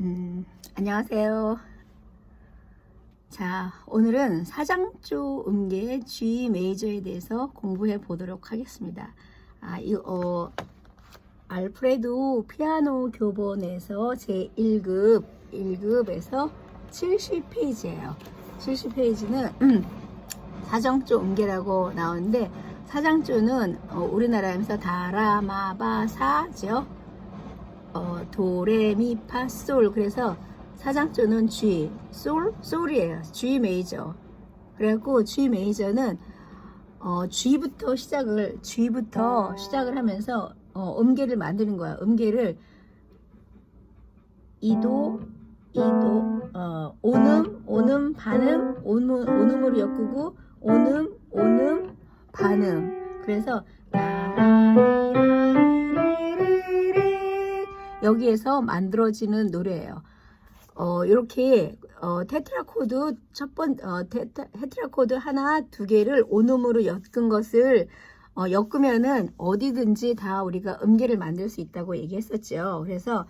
음, 안녕하세요. 자, 오늘은 사장조 음계 G 메이저에 대해서 공부해 보도록 하겠습니다. 아, 이, 어, 알프레도 피아노 교본에서 제 1급, 1급에서 70페이지예요. 70페이지는 음, 사정조 음계라고 나오는데 사장조는 어, 우리나라에서 다라마바사죠. 어, 도레미파 솔 그래서 사장조는 G, 솔, 솔이에요. G 메이저. 그래갖고 G 메이저는 어, G부터 시작을 G부터 시작을 하면서 어, 음계를 만드는 거야. 음계를 이도, 이도, 어, 오음, 오음, 반음, 오음, 오음으로 엮고 오음, 오음, 반음. 그래서 여기에서 만들어지는 노래예요. 어, 이렇게 어, 테트라 코드 첫 번, 어, 테트, 테트라 코드 하나, 두 개를 온음으로 엮은 것을 어, 엮으면은 어디든지 다 우리가 음계를 만들 수 있다고 얘기했었죠. 그래서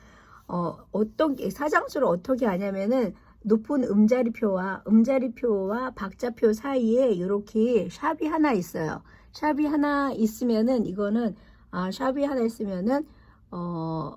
어, 어떤 사장수를 어떻게 하냐면은 높은 음자리표와 음자리표와 박자표 사이에 이렇게 샵이 하나 있어요. 샵이 하나 있으면은 이거는 아, 샵이 하나 있으면은 어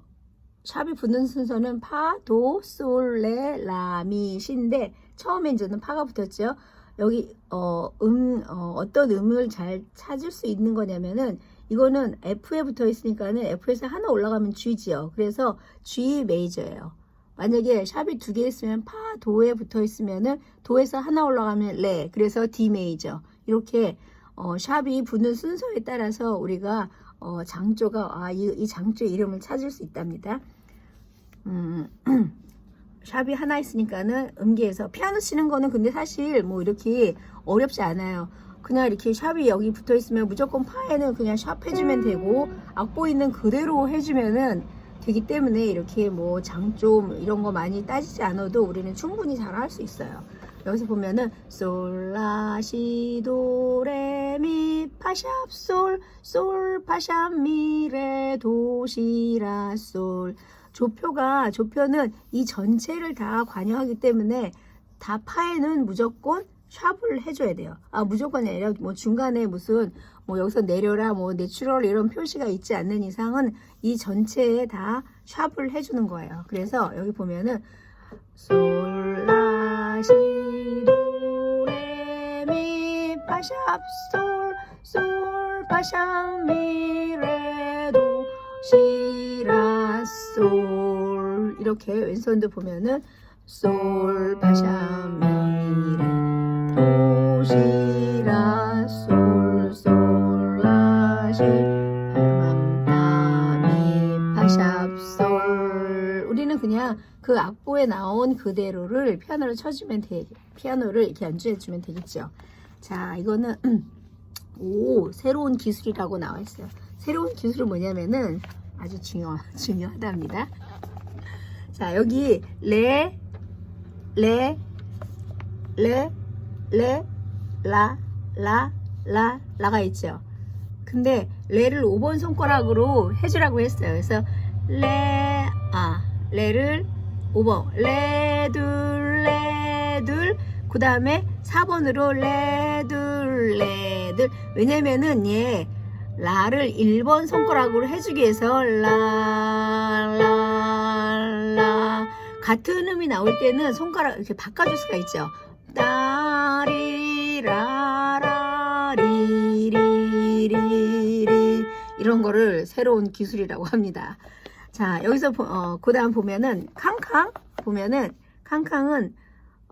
샵이 붙는 순서는 파, 도, 솔, 레, 라, 미, 시인데 처음에 이제는 파가 붙었죠. 여기 어, 음, 어, 어떤 음을 잘 찾을 수 있는 거냐면은 이거는 F에 붙어 있으니까는 F에서 하나 올라가면 G지요. 그래서 G 메이저예요. 만약에 샵이 두 개 있으면 파, 도에 붙어 있으면은 도에서 하나 올라가면 레. 그래서 D 메이저. 이렇게 어, 샵이 붙는 순서에 따라서 우리가 어, 장조가 아, 이, 이 장조의 이름을 찾을 수 있답니다. 음, 샵이 하나 있으니까는 음계에서 피아노 치는 거는 근데 사실 뭐 이렇게 어렵지 않아요. 그냥 이렇게 샵이 여기 붙어 있으면 무조건 파에는 그냥 샵 해주면 되고 악보 있는 그대로 해주면은 되기 때문에 이렇게 뭐 장조 이런 거 많이 따지지 않아도 우리는 충분히 잘 할 수 있어요. 여기서 보면은 솔라시도레미 파샵 솔 솔 파샵 미레 도시라 솔 조표가 조표는 이 전체를 다 관여하기 때문에 다 파에는 무조건 샵을 해줘야 돼요. 아 무조건이 아니라 뭐 중간에 무슨 뭐 여기서 내려라 뭐 내추럴 이런 표시가 있지 않는 이상은 이 전체에 다 샵을 해주는 거예요. 그래서 여기 보면은 솔라시도레미 파샵 솔솔 파샵 미레도 시라 솔. 이렇게 왼손도 보면은 솔 파샵 미레 도시라 솔 솔라시 파맘파미 파샵 솔. 우리는 그냥 그 악보에 나온 그대로를 피아노를 쳐주면 돼 피아노를 이렇게 연주해주면 되겠죠. 자 이거는 오 새로운 기술이라고 나와 있어요. 새로운 기술은 뭐냐면은 아주 중요 중요하답니다 자 여기 레 레, 레, 레, 라, 라, 라, 라가 있죠. 근데 레를 5번 손가락으로 해주라고 했어요. 그래서 레, 아, 레를 5번, 레, 둘, 레, 둘, 그 다음에 4번으로 레, 둘, 레, 둘. 왜냐면은 얘 라를 1번 손가락으로 해주기 위해서 라, 라, 라. 같은 음이 나올 때는 손가락 이렇게 바꿔줄 수가 있죠. 따리 라 라 리 리 리 리 이런 거를 새로운 기술이라고 합니다. 자 여기서 어, 그 다음 보면은 캉캉 보면은 캉캉은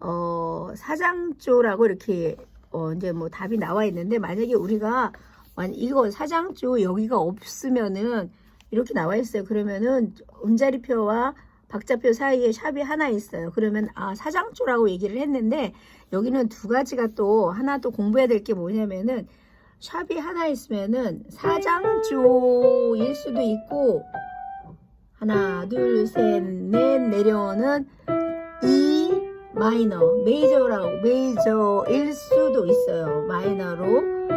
어, 사장조라고 이렇게 어, 이제 뭐 답이 나와 있는데 만약에 우리가 이거 사장조 여기가 없으면은 이렇게 나와 있어요. 그러면은 음자리표와 박자표 사이에 샵이 하나 있어요. 그러면 아 사장조라고 얘기를 했는데 여기는 두 가지가 또 하나 또 공부해야 될 게 뭐냐면은 샵이 하나 있으면은 사장조일 수도 있고 하나 둘 셋 넷 내려오는 E 마이너 메이저라고 메이저일 수도 있어요. 마이너로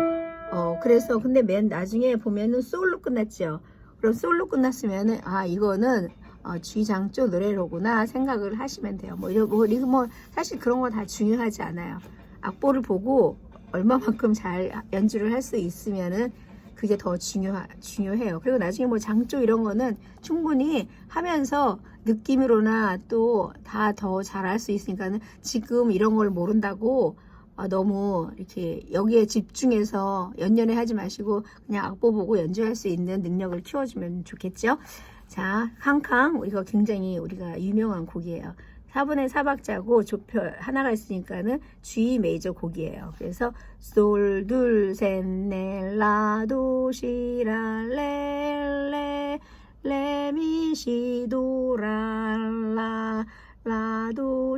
그래서 근데 맨 나중에 보면은 솔로 끝났죠. 그럼 솔로 끝났으면은 아 이거는 어, 쥐장조 노래로구나 생각을 하시면 돼요. 뭐 이런 뭐, 뭐 사실 그런 거 다 중요하지 않아요. 악보를 보고 얼마만큼 잘 연주를 할 수 있으면은 그게 더 중요하, 중요해요. 그리고 나중에 뭐 장조 이런 거는 충분히 하면서 느낌으로나 또 다 더 잘할 수 있으니까는 지금 이런 걸 모른다고 아, 너무 이렇게 여기에 집중해서 연연해 하지 마시고 그냥 악보 보고 연주할 수 있는 능력을 키워주면 좋겠죠. 자, 캉캉 이거 굉장히 우리가 유명한 곡이에요. 4분의 4박자고 조표 하나가 있으니까는 G 메이저 곡이에요. 그래서 솔, 둘, 셋, 넷, 라, 도, 시, 라, 레, 레, 레, 미, 시, 도, 라, 라,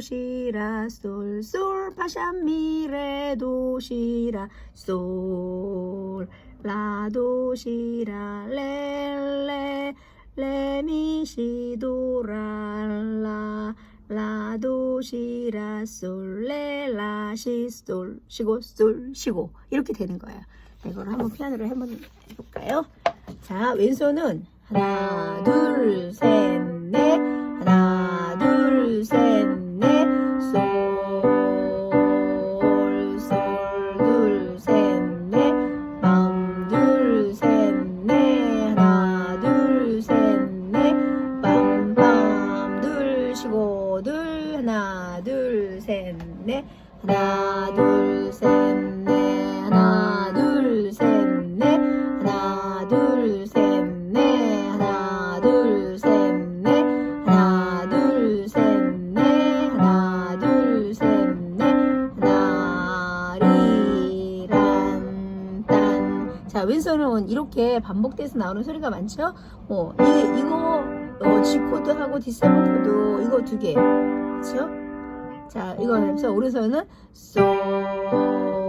도시라 솔솔 파샤 미레 도시라 솔 라도시라 렐레 레미시도랄라 라도시라 솔레라시솔 시고 솔 시고 이렇게 되는 거예요. 이걸 한번 피아노를 한번 해볼까요? 자 왼손은 하나 둘셋넷 하나 둘셋 네. 넷 하나 둘 셋 넷. 하나 둘 셋 넷. 하나 둘 셋 넷. 하나 둘 셋 넷. 하나 둘 셋 넷. 하나 둘 셋 넷. 하나 리란딴. 자 왼손은 이렇게 반복돼서 나오는 소리가 많죠? 어, 이, 이거 어, G 코드하고 D 세븐 코드 이거 두 개. 그렇죠? 자, 이거 하면서 음. 오른손은 쏘.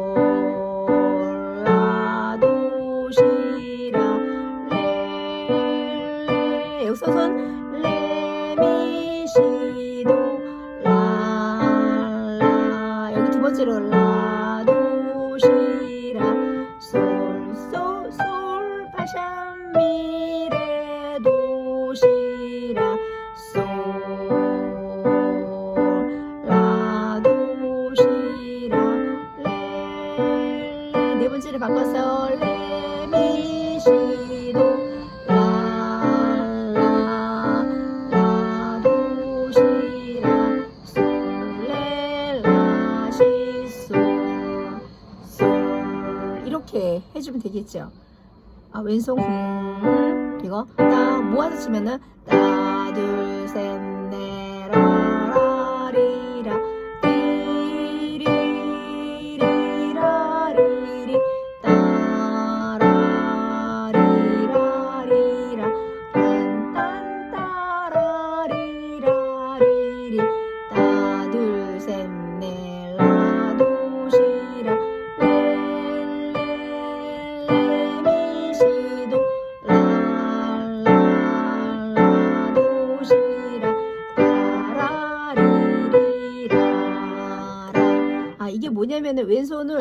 해주면 되겠죠. 아, 왼손 궁 그리고 모아서 치면은 따 둘 셋 넷 처음에는 왼손을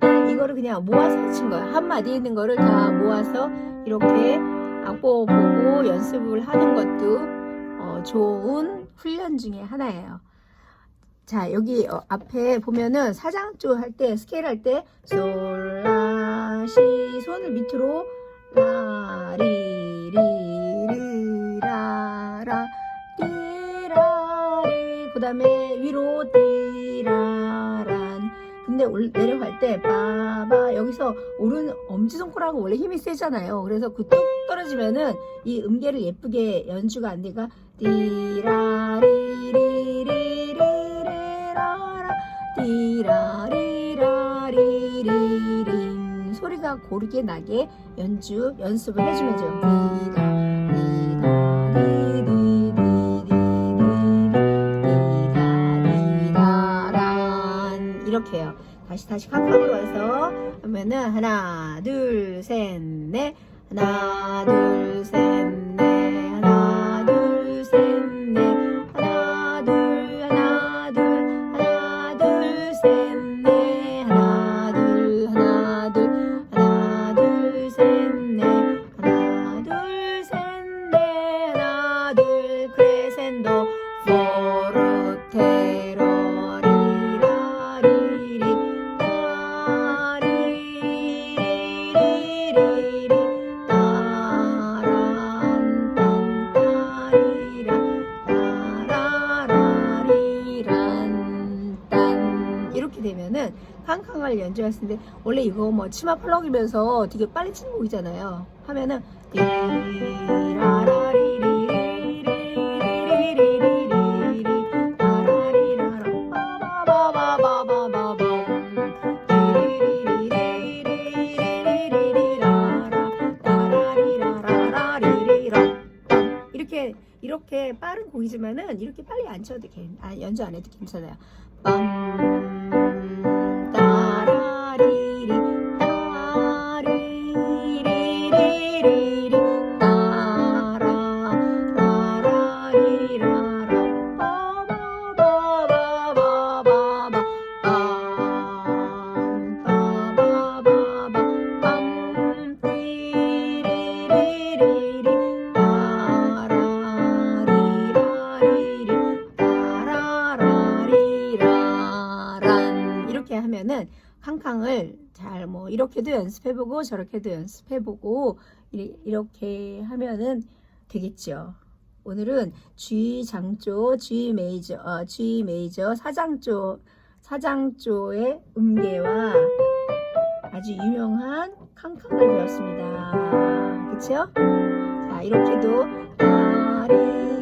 단 이거를 그냥 모아서 친 거예요. 한 마디 있는 거를 다 모아서 이렇게 악보 보고 연습을 하는 것도 어, 좋은 훈련 중에 하나예요. 자 여기 어, 앞에 보면은 사장조 할 때 스케일 할 때 솔라시 손을 밑으로 라리리리라라 띠라리 그 다음에 위로 띠라라 근데 올, 내려갈 때 빠바 여기서 오른 엄지손가락은 원래 힘이 세잖아요. 그래서 그 뚝 떨어지면은 이 음계를 예쁘게 연주가 안 되니까 디라리리리리라라 디라리라리리린 소리가 고르게 나게 연주 연습을 해주면 돼요. 디라 다시 다시 카카오로 와서 하면은 하나 둘 셋 넷. 하나 둘셋. 되면은 캉캉을 연주했었는데 원래 이거 뭐 치마 펄럭이면서 되게 빨리 치는 곡이잖아요. 하면은 띠라라리 이렇게 빠른 곡이지만은 이렇게 빨리 안 쳐도 괜, 아, 연주 안 해도 괜찮아요. 빰 이렇게도 연습해보고 저렇게도 연습해보고 이- 이렇게 하면은 되겠죠. 오늘은 G 장조, G 메이저, 어, G 메이저 사장조, 사장조의 음계와 아주 유명한 캉캉을 배웠습니다. 그쵸? 자, 이렇게도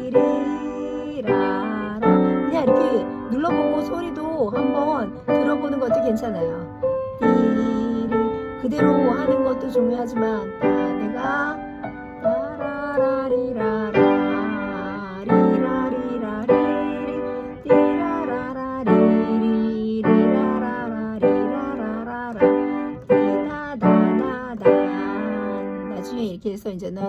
라리리라라 그냥 이렇게 눌러보고 소리도 한번 들어보는 것도 괜찮아요. 그대로 하는 것도 중요하지만 아, 내가 나중에 이렇게 해서 이제는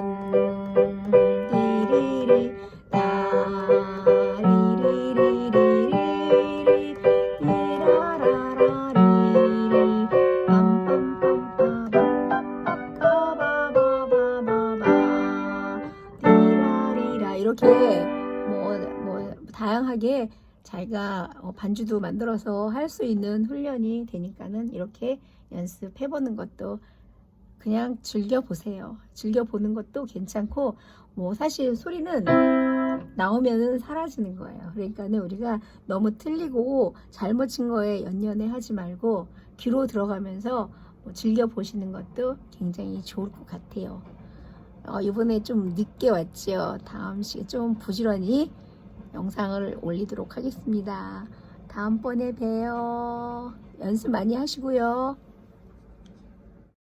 게 자기가 어, 반주도 만들어서 할 수 있는 훈련이 되니까는 이렇게 연습해 보는 것도 그냥 즐겨 보세요. 즐겨 보는 것도 괜찮고, 뭐, 사실 소리는 나오면은 사라지는 거예요. 그러니까는 우리가 너무 틀리고 잘못 친 거에 연연해 하지 말고, 귀로 들어가면서 뭐 즐겨 보시는 것도 굉장히 좋을 것 같아요. 어, 이번에 좀 늦게 왔지요. 다음 시간에 좀 부지런히 영상을 올리도록 하겠습니다. 다음번에 봬요. 연습 많이 하시고요.